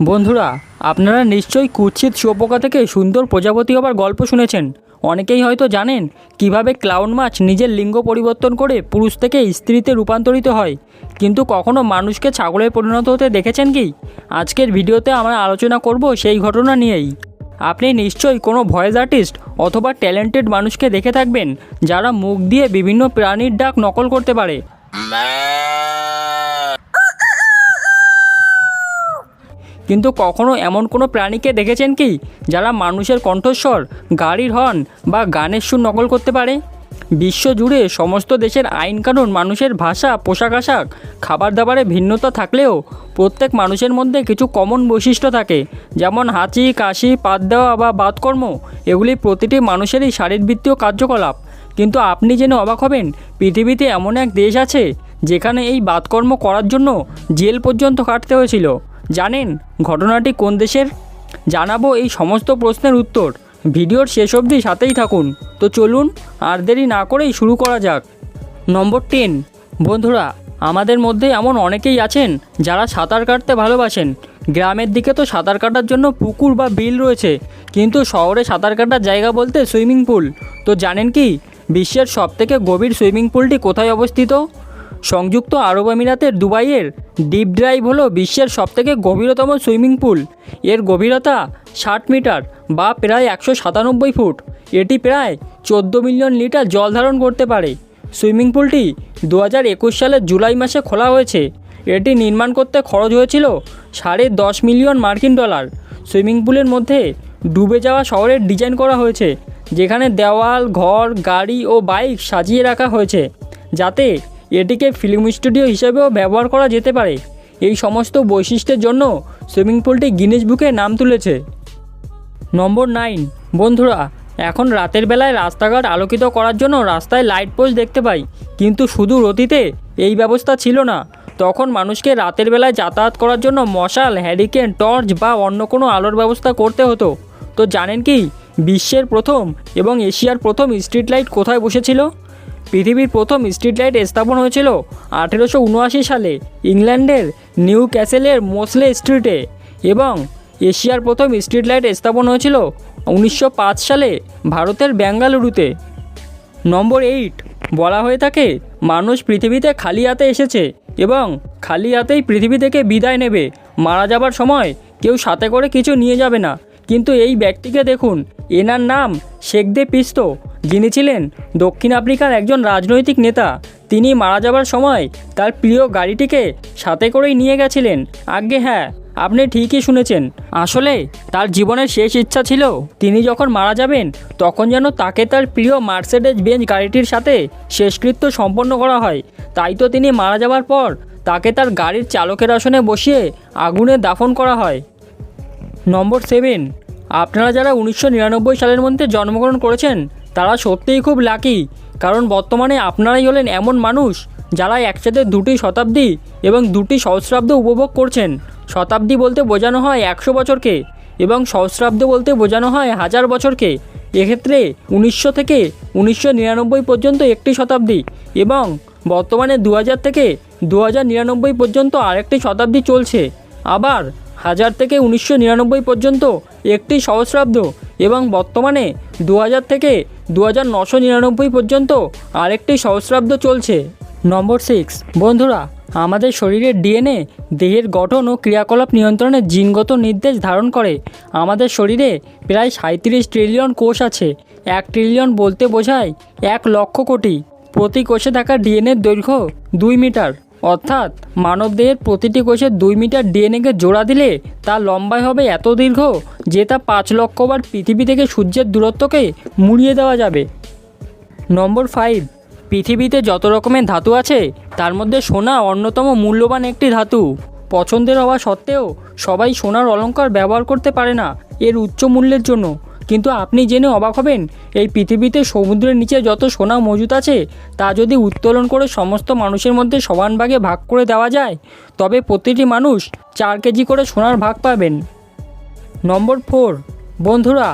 বন্ধুরা, আপনারা নিশ্চয়ই কুৎসিত শুয়োপোকা থেকে সুন্দর প্রজাপতি হবার গল্প শুনেছেন। অনেকেই হয়তো জানেন কীভাবে ক্লাউন মাছ নিজের লিঙ্গ পরিবর্তন করে পুরুষ থেকে স্ত্রীতে রূপান্তরিত হয়। কিন্তু কখনো মানুষকে ছাগলে পরিণত হতে দেখেছেন কি? আজকের ভিডিওতে আমরা আলোচনা করব সেই ঘটনা নিয়েই। আপনি নিশ্চয়ই কোনো ভয়েস আর্টিস্ট অথবা ট্যালেন্টেড মানুষকে দেখে থাকবেন, যারা মুখ দিয়ে বিভিন্ন প্রাণীর ডাক নকল করতে পারে। কিন্তু কখনো এমন কোনো প্রাণীকে দেখেছেন কি, যারা মানুষের কণ্ঠস্বর, গাড়ির হর্ন বা গানের সুর নকল করতে পারে? বিশ্ব জুড়ে সমস্ত দেশের আইন কানুন মানুষের ভাষা, পোশাক আশাক খাবার দাবারে ভিন্নতা থাকলেও প্রত্যেক মানুষের মধ্যে কিছু কমন বৈশিষ্ট্য থাকে, যেমন হাঁচি, কাশি, পাত দেওয়া বা বাতকর্ম। এগুলি প্রতিটি মানুষেরই শারীরবৃত্তীয় কার্যকলাপ। কিন্তু আপনি জেনে অবাক হবেন, পৃথিবীতে এমন এক দেশ আছে, যেখানে এই বাতকর্ম করার জন্য জেল পর্যন্ত কাটতে হয়েছিল। জানেন ঘটনাটি কোন দেশের? জানাব এই সমস্ত প্রশ্নের উত্তর। ভিডিওর শেষ অবধি সাথেই থাকুন। তো চলুন, আর দেরি না করেই শুরু করা যাক। নম্বর টেন বন্ধুরা, আমাদের মধ্যে এমন অনেকেই আছেন যারা সাঁতার কাটতে ভালোবাসেন। গ্রামের দিকে তো সাঁতার কাটার জন্য পুকুর বা বিল রয়েছে। কিন্তু শহরে সাঁতার কাটার জায়গা বলতে সুইমিং পুল। তো জানেন কি, বিশ্বের সবথেকে গভীর সুইমিং পুলটি কোথায় অবস্থিত? সংযুক্ত আরব আমিরাতের দুবাইয়ের ডিপ ড্রাইভ হলো বিশ্বের সবথেকে গভীরতম সুইমিং পুল। এর গভীরতা ষাট মিটার বা প্রায় একশো সাতানব্বই ফুট। এটি প্রায় চোদ্দ মিলিয়ন লিটার জল ধারণ করতে পারে। সুইমিং পুলটি দু হাজার একুশ সালের জুলাই মাসে খোলা হয়েছে। এটি নির্মাণ করতে খরচ হয়েছিল সাড়ে দশ মিলিয়ন মার্কিন ডলার। সুইমিং পুলের মধ্যে ডুবে যাওয়া শহরের ডিজাইন করা হয়েছে, যেখানে দেওয়াল, ঘর, গাড়ি ও বাইক সাজিয়ে রাখা হয়েছে, যাতে এটিকে ফিল্ম স্টুডিও হিসেবেও ব্যবহার করা যেতে পারে। এই সমস্ত বৈশিষ্ট্যের জন্য সুইমিং পুলটি গিনেস বুকে নাম তুলেছে। নম্বর নাইন বন্ধুরা, এখন রাতের বেলায় রাস্তাঘাট আলোকিত করার জন্য রাস্তায় লাইট পোস্ট দেখতে পাই। কিন্তু শুধু অতীতে এই ব্যবস্থা ছিল না। তখন মানুষকে রাতের বেলায় যাতায়াত করার জন্য মশাল হ্যারিকেন টর্চ বা অন্য কোনো আলোর ব্যবস্থা করতে হতো। তো জানেন কি, বিশ্বের প্রথম এবং এশিয়ার প্রথম স্ট্রিট লাইট কোথায় বসেছিল? পৃথিবীর প্রথম স্ট্রিট লাইট স্থাপন হয়েছিল আঠেরোশো উনআশি সালে ইংল্যান্ডের নিউ ক্যাসেলের মোসলে স্ট্রিটে এবং এশিয়ার প্রথম স্ট্রিট লাইট স্থাপন হয়েছিল উনিশশো পাঁচ সালে ভারতের বেঙ্গালুরুতে। নম্বর এইট, বলা হয়ে থাকে, মানুষ পৃথিবীতে খালি হাতে এসেছে এবং খালি হাতেই পৃথিবী থেকে বিদায় নেবে। মারা যাবার সময় কেউ সাথে করে কিছু নিয়ে যাবে না। কিন্তু এই ব্যক্তিকে দেখুন, এনার নাম শেখদে পিস্তো। যিনি ছিলেন দক্ষিণ আফ্রিকার একজন রাজনৈতিক নেতা, তিনি মারা যাবার সময় তার প্রিয় গাড়িটিকে সাথে করেই নিয়ে গেছিলেন। আজ্ঞে হ্যাঁ আপনি ঠিকই শুনেছেন। আসলে তার জীবনের শেষ ইচ্ছা ছিল, তিনি যখন মারা যাবেন, তখন যেন তাকে তার প্রিয় মার্সেডেজ বেঞ্চ গাড়িটির সাথে শেষকৃত্য সম্পন্ন করা হয়। তাই তো তিনি মারা যাবার পর তাকে তার গাড়ির চালকের আসনে বসিয়ে আগুনে দাফন করা হয়। নম্বর সেভেন, আপনারা যারা উনিশশো নিরানব্বই সালের মধ্যে জন্মগ্রহণ করেছেন তারা সত্যিই খুব লাকি কারণ বর্তমানে আপনারাই হলেন এমন মানুষ যারা একসাথে দুটি শতাব্দী এবং দুটি সহস্রাব্দ উপভোগ করছেন। শতাব্দী বলতে বোঝানো হয় একশো বছরকে এবং সহস্রাব্দ বলতে বোঝানো হয় হাজার বছরকে। এক্ষেত্রে উনিশশো থেকে উনিশশো নিরানব্বই পর্যন্ত একটি শতাব্দী এবং বর্তমানে দু হাজার থেকে দু হাজার নিরানব্বই পর্যন্ত আরেকটি শতাব্দী চলছে। আবার হাজার থেকে উনিশশো নিরানব্বই পর্যন্ত একটি সহস্রাব্দ এবং বর্তমানে দু হাজার থেকে দু হাজার পর্যন্ত আরেকটি সহস্রাব্দ চলছে। নম্বর সিক্স বন্ধুরা, আমাদের শরীরের ডিএনএ দেহের গঠন ও ক্রিয়াকলাপ নিয়ন্ত্রণে জিনগত নির্দেশ ধারণ করে। আমাদের শরীরে প্রায় সাঁত্রিশ ট্রিলিয়ন কোষ আছে। এক ট্রিলিয়ন বলতে বোঝায় এক লক্ষ কোটি। প্রতি কোষে থাকা ডিএনএর দৈর্ঘ্য দুই মিটার। অর্থাৎ মানবদেহের প্রতিটি কোষে দুই মিটার ডিএনএকে জোড়া দিলে তা লম্বায় হবে এত দীর্ঘ যে তা পাঁচ লক্ষবার পৃথিবী থেকে সূর্যের দূরত্বকে মুড়িয়ে দেওয়া যাবে। নম্বর ফাইভ, পৃথিবীতে যত রকমের ধাতু আছে, তার মধ্যে সোনা অন্যতম মূল্যবান একটি ধাতু। পছন্দের হওয়া সত্ত্বেও সবাই সোনার অলঙ্কার ব্যবহার করতে পারে না, এর উচ্চ মূল্যের জন্য। কিন্তু আপনি জেনে অবাক হবেন, এই পৃথিবীতে সমুদ্রের নিচে যত সোনা মজুদ আছে, তা যদি উত্তোলন করে সমস্ত মানুষের মধ্যে সমান ভাগে ভাগ করে দেওয়া যায়, তবে প্রতিটি মানুষ চার কেজি করে সোনার ভাগ পাবেন। নম্বর ফোর, বন্ধুরা,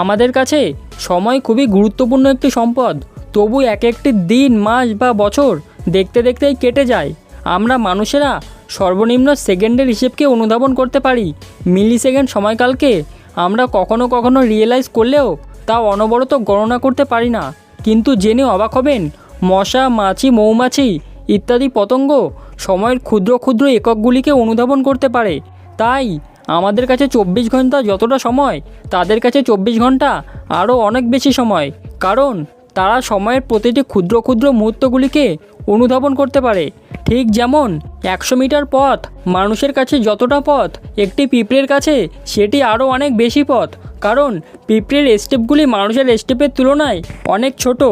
আমাদের কাছে সময় খুবই গুরুত্বপূর্ণ একটি সম্পদ, তবু এক একটি দিন, মাস বা বছর দেখতে দেখতেই কেটে যায়। আমরা মানুষেরা সর্বনিম্ন সেকেন্ডের হিসেবকে অনুধাবন করতে পারি মিলি সেকেন্ড সময়কালকে আমরা কখনো কখনো রিয়েলাইজ করলেও তা অনবরত গণনা করতে পারি না। কিন্তু জেনে অবাক হবেন, মশা, মাছি, মৌমাছি ইত্যাদি পতঙ্গ সময়ের ক্ষুদ্র ক্ষুদ্র এককগুলিকে অনুধাবন করতে পারে। তাই আমাদের কাছে চব্বিশ ঘণ্টা যতটা সময়, তাদের কাছে চব্বিশ ঘণ্টা আরও অনেক বেশি সময়। কারণ তারা সময়ের প্রতিটি ক্ষুদ্র ক্ষুদ্র মুহূর্তগুলিকে অনুধাবন করতে পারে। ঠিক যেমন, একশো মিটার পথ, মানুষের কাছে যতটা পথ, একটি পিঁপড়ের কাছে সেটি আরও অনেক বেশি পথ। কারণ, পিঁপড়ের স্টেপগুলি মানুষের স্টেপের তুলনায় অনেক ছোট।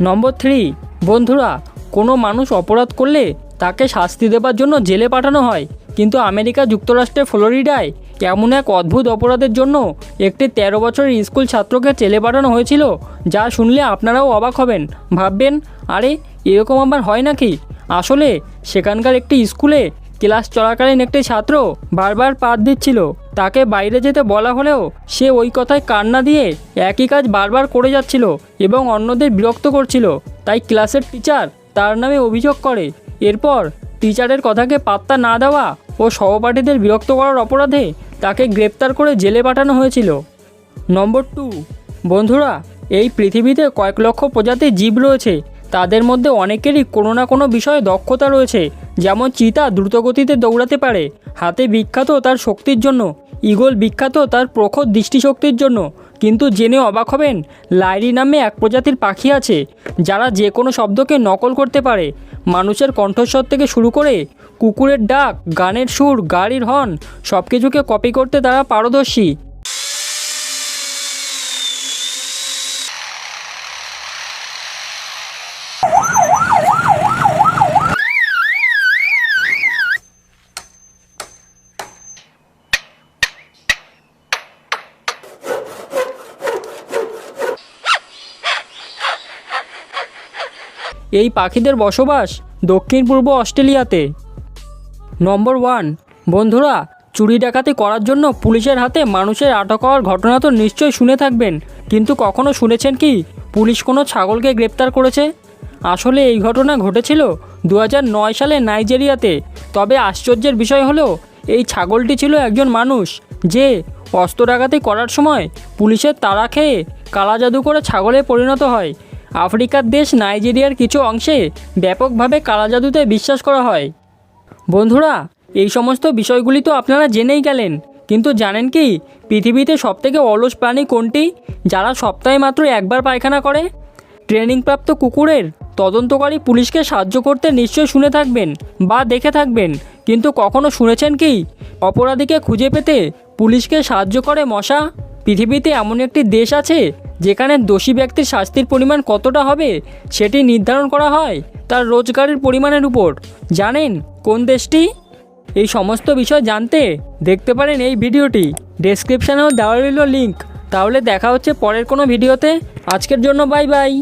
নম্বর থ্রি, বন্ধুরা, কোনো মানুষ অপরাধ করলে তাকে শাস্তি দেবার জন্য জেলে পাঠানো হয়। কিন্তু আমেরিকা যুক্তরাষ্ট্রের ফ্লোরিডায় এমন এক অদ্ভুত অপরাধের জন্য একটি তেরো বছরের স্কুল ছাত্রকে জেলে পাঠানো হয়েছিল, যা শুনলে আপনারাও অবাক হবেন। ভাববেন, আরে, এরকম আবার হয় নাকি? আসলে, সেখানকার একটি স্কুলে ক্লাস চলাকালীন একটি ছাত্র বারবার পাত দিচ্ছিল। তাকে বাইরে যেতে বলা হলেও সে ওই কথায় কান্না দিয়ে একই কাজ বারবার করে যাচ্ছিল এবং অন্যদের বিরক্ত করছিল। তাই ক্লাসের টিচার তার নামে অভিযোগ করে। এরপর টিচারের কথাকে পাত্তা না দেওয়া ও সহপাঠীদের বিরক্ত করার অপরাধে তাকে গ্রেপ্তার করে জেলে পাঠানো হয়েছিল। নম্বর টু, বন্ধুরা, এই পৃথিবীতে কয়েক লক্ষ প্রজাতির জীব রয়েছে। তাদের মধ্যে অনেকেরই কোনো না কোনো বিষয়ে দক্ষতা রয়েছে। যেমন চিতা দ্রুতগতিতে দৌড়াতে পারে। হাতে বিখ্যাত তার শক্তির জন্য ঈগল বিখ্যাত তার প্রখর দৃষ্টিশক্তির জন্য। কিন্তু জেনে অবাক হবেন, লাইরি নামে এক প্রজাতির পাখি আছে, যারা যে কোনো শব্দকে নকল করতে পারে। মানুষের কণ্ঠস্বর থেকে শুরু করে কুকুরের ডাক, গানের সুর, গাড়ির হর্ন সব কিছুকে কপি করতে তারা পারদর্শী। এই পাখিদের বসবাস দক্ষিণ পূর্ব অস্ট্রেলিয়াতে। নম্বর ওয়ান, বন্ধুরা, চুরি ডাকাতি করার জন্য পুলিশের হাতে মানুষের আটক হওয়ার ঘটনা তো নিশ্চয়ই শুনে থাকবেন, কিন্তু কখনো শুনেছেন কি পুলিশ কোনো ছাগলকে গ্রেপ্তার করেছে? আসলে এই ঘটনা ঘটেছিল দু সালে নাইজেরিয়াতে, তবে আশ্চর্যের বিষয় হলো এই ছাগলটি ছিল একজন মানুষ যে অস্ত্র ডাকাতি করার সময় পুলিশের তাড়া খেয়ে কালা জাদু করে ছাগলে পরিণত হয়। আফ্রিকার দেশ নাইজেরিয়ার কিছু অংশে ব্যাপকভাবে কালা জাদুতে বিশ্বাস করা হয়। বন্ধুরা, এই সমস্ত বিষয়গুলি তো আপনারা জেনেই গেলেন, কিন্তু জানেন কি, পৃথিবীতে সবথেকে অলস প্রাণী কোনটি, যারা সপ্তাহে মাত্র একবার পায়খানা করে? ট্রেনিংপ্রাপ্ত কুকুরের তদন্তকারী পুলিশকে সাহায্য করতে নিশ্চয় শুনে থাকবেন বা দেখে থাকবেন, কিন্তু কখনো শুনেছেন কি, অপরাধীকে খুঁজে পেতে পুলিশকে সাহায্য করে মশা? পৃথিবীতে এমন একটি দেশ আছে যেখানে দোষী ব্যক্তির শাস্তির পরিমাণ কতটা হবে, সেটি নির্ধারণ করা হয় তার রোজগারের পরিমাণের উপর। জানেন কোন দেশটি? এই সমস্ত বিষয় জানতে দেখতে পারেন এই ভিডিওটি। ডেসক্রিপশানেও দেওয়া রইল লিঙ্ক তাহলে দেখা হচ্ছে পরের কোনো ভিডিওতে। আজকের জন্য বাই বাই